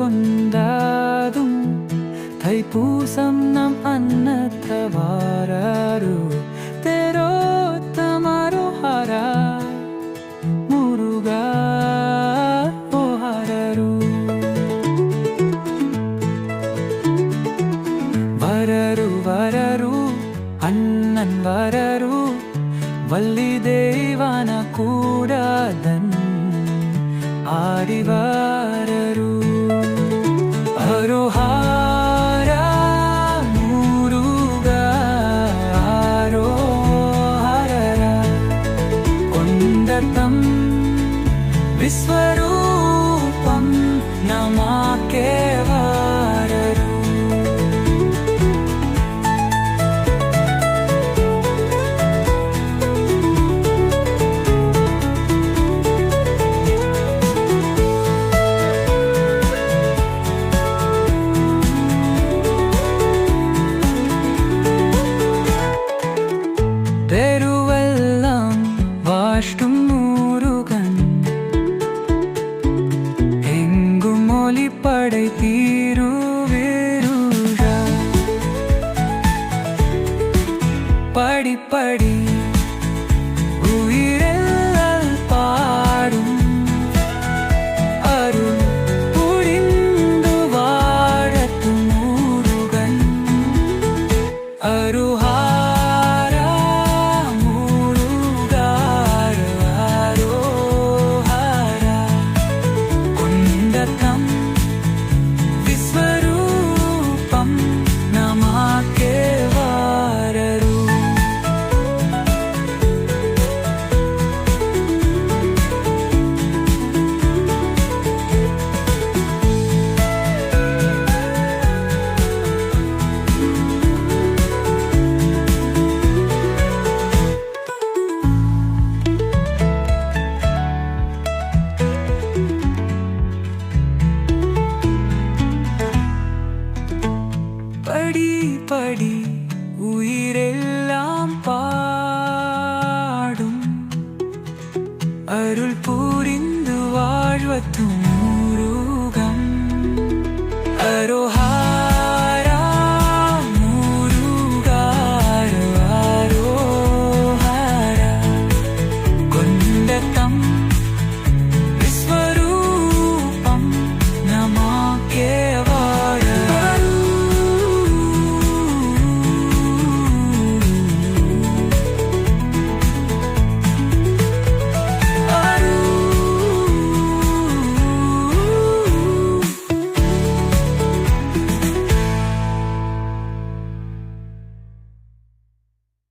கொண்டாதும் தைப்பூசம் நம் அன்னத்தவாரரு தெரோத்தமரு ஹர முருகா ஓ ஹரரு வரரு வரரு அண்ணன் வரரு வள்ளி தெய்வான கூடாதன் विश्वर ஒளிப்படை தீருவேருஷா படிப்படி உயிரெல்லாம் பாடும் அருள் புரிந்து வாழத்தும் முருகன். அருஹாரா முருகார உயிரெல்லாம் பாடும். அருள் புரிந்து வாழ்வத்தும்